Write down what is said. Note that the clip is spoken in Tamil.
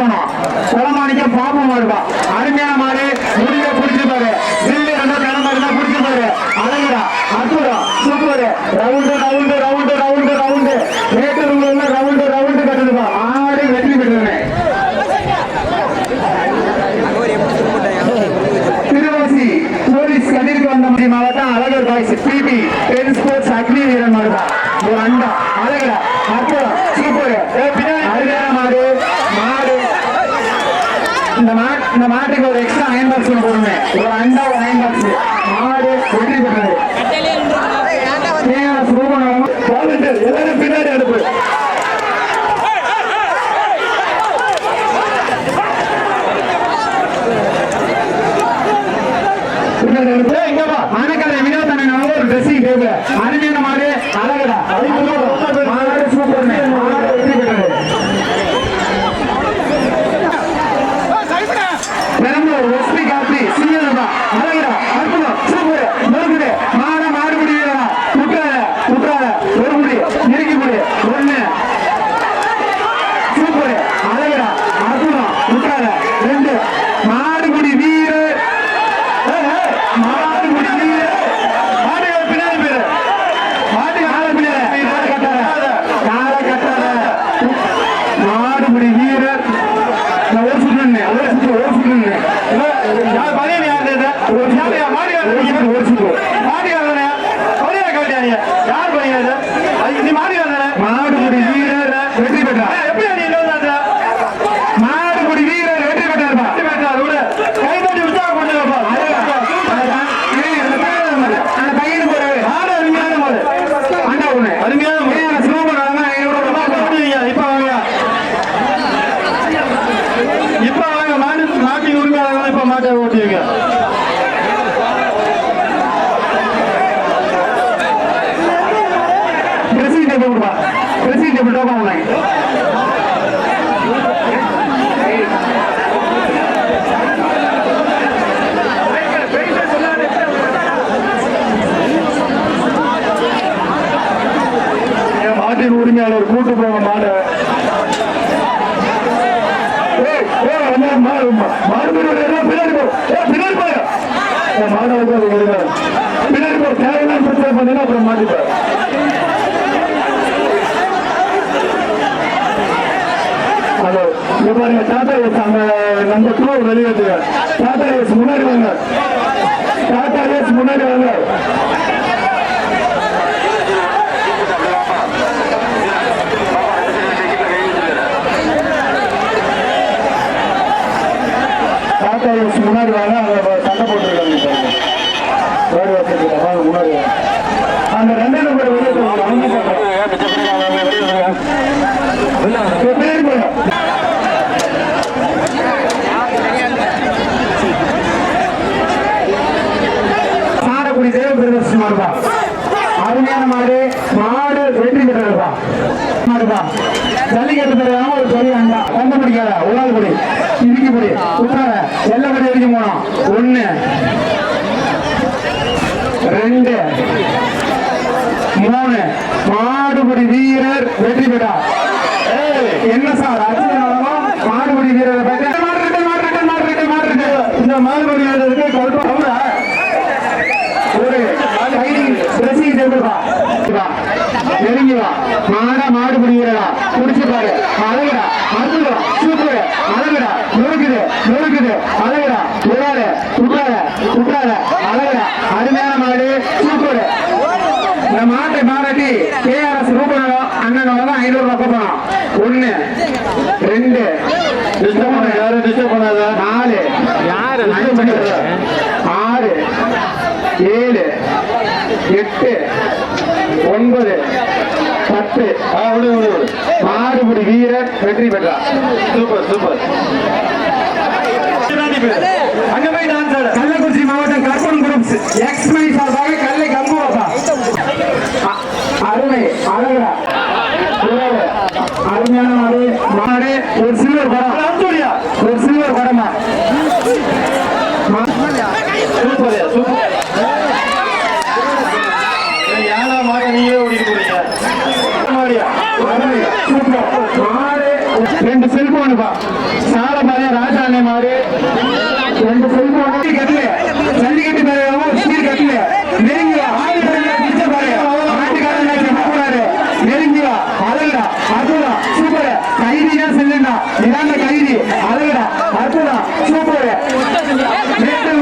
போனோம். குளமாணிக்கம் பாம்பு மாடுப்பா அருமையான மாடு முடிய பிடிச்சிருப்பாரு. சில்லு கடை மாதிரி தான் பிடிச்சிருப்பாரு. அழகுடா அற்புதம் super. Round round round round round. Rate round round கட்டுதுப்பா. ஆடு வெற்றி பெற்றுருந்தேன் திருவாசி போலீஸ் கதிர்க்கு வந்த மாவட்டம் Azhagar boys. BB ten sports Agni Veeran மாடுதா ஒரு அண்டா அழகடா அற்புதம் சூப்பர். அருமையான மாடு மாடு. இந்த மாட் இந்த மாட்டுக்கு ஒரு எக்ஸ்ட்ரா அயன் பாக்ஸ் ஒன்று போடுங்க. ஒரு அண்டா ஒரு அயன் பாக்ஸ் மாடு வெற்றி பெற்றது. கேஆர்எஸ் ரூபநாதன். வாலண்டியர் எல்லாரும் பின்னாடி அனுப்பு ஆனக்கார வினோதன ஒரு ட்ரெஸ்ஸிங் டேபிள் அருமையான மாடு அழகடா மாடு சூப்பர் மாடு வெற்றி பெற்றது பெரம்பலூர் எஸ்பி கார்த்தி சிஎல்பா அழகடா அற்புதம் சூப்பர் மறுபடியும் மாட மாடு முடியலடா குற்றால குற்றால ஒரு முடி நெருக்கி முடி ஒண்ணு சூப்பர் அழகடா அற்புதம் குற்றால ரெண்டு மாடுபுடி வீரர் ஏய், ஏய், மாடுபுடி வீரர் மாடு பின்னாடி பேரு மாட்டு கால பின்னாடி கால கட்டாத கால கட்டாத மாடுபுடி வீரர் நான் ஒரு சுற்று நின்னேன். ஒரு சுற்று ஒரு சுற்று நின்னேன். இல்ல, யார் பதினேழு யார் இது? ஒரு சுற்று. மாடு யார் ஒரு சுற்று ஒரு சுற்று மாடு யார் தானே? பதினேழு கவனியா நீ? யார் பதினேழு இது? அது நீ மாடு யார் தானே? மாடுபுடி வீரர் வெற்றி பெற்றார் எப்படி நீ இன்னொரு நாட்டுல? மாடுபுடி வீரர் வெற்றி பெற்றார்ப்பா. வெற்றி பெற்றார், விடு. கைதட்டி உற்சாகம் பண்ணுங்கப்பா. அதுதான். ஏய், அந்த பையன் அந்த பையனுக்கு ஒரு மாடு அருமையான மாடு. ஆண்டா ஒண்ணு. அருமையான மாடு. ஏய், அந்த சிவபுரம் அதான் ஐநூறு ரூபாய் போட்டுவீங்க. இப்ப வாங்க. இப்ப வாங்க மாடு நாட்டின் உரிமையாளர்கள் இப்ப மாட்டை ஓட்டுவீங்க ட்ரெஸ்ஸிங் டேபிள் கொடுப்பா ட்ரெஸ்ஸிங் டேபிள் டோக்கன் உனக்கு மாட்டின் உரிமையாளர் கூட்டு போன மாடு. மாடு, மா- பின்னாடி போய்? தேவையான பிரச்சனை ஏய், அப்புறம் மாட்டிப்பாரு ஏய், மாடை வந்து அது விடுங்க. பின்னாடி போ, தேவையில்லாம பிரச்சனை பண்ணீங்கன்னா அப்புறம் மாட்டிப்பேன். ஹலோ, இங்க பாருங்க, டாடா ஏஸ் அந்த நம்ம டூ வெளியேற்றுங்க டாடா ஏஸ் முன்னாடி வாங்க. டாடா ஏஸ் முன்னாடி வாங்க. டாடா ஏஸ் முன்னாடி வாங்க. இடுக்கி குடி உட்கார எல்லா படி வரைக்கும் போனோம் ஒண்ணு ரெண்டு மூணு. மாடுபடி வீரர் வெற்றி பெற்றார் ஏய், என்ன சார் அர்ச்சனை மாடுபடி வீரரை பற்றி மாடு இருக்கு மாடு இருக்கு மாடு இருக்கு மாடு இருக்கு இந்த மாடுபடி வீரருக்கு கல்ப அவரா ஒரு கைடிங் ட்ரெஸ்ஸிங் டேபிள் வா வா. நெருங்கி வா மாடா மாடு பிடிக்கிறடா குடிச்சு பாரு அழகுடா அற்புதம் சூப்பர் அழகுடா நொறுக்குது நொறுக்குது அழகுடா உடாத உட்றாத உட்றாத அழகுடா அருமையான மாடு சூப்பர். இந்த மாட்டை பாராட்டி கேஆர்எஸ் ரூபனோ அண்ணனோட தான் ஐநூறு ரூபாய் போனோம் ஒண்ணு ரெண்டு மூணு யாரும் டிஸ்டர்ப் பண்ணாத நாலு யாரு? ஆறு ஏழு எட்டு ஒன்பது பத்து. மாடுபிடி வீரர் வெற்றி பெற்றார். Super super. அங்க போய் டான்ஸ் ஆடு. கள்ளக்குறிச்சி மாவட்டம் கற்பன் குரூப்ஸ் எக்ஸ் மை சார்பாக கல்லை கம்புவாப்பா அ- அருமை அழகா. அருமையான மாடு. மாடு ஒரு சில்வர் படம். ஒரு சில்வர் படமா? சூப்பர். யாரா மாட நீயே ஓடிட்டு போறீங்க. சூப்பர் மாடு ரெண்டு செல்போன் ஒண்ணுப்பா சாலப்பாளையம் ராஜாண்ணே மாடு ரெண்டு செல்வம் ஒண்ணு கட்டல ஜல்லிக்கட்டு பேரையாவும் சீர் கட்டல நெருங்கி வா. ஆயிரம் பிச்சை பாரு ஆட்டுக்காரன் கூடாது நெருங்கி வா அழகுடா அற்புதா சூப்பர் கைதியா செல்லுண்டா இதாண்ட கைதி அழகுடா அற்புதா சூப்பர் நேற்று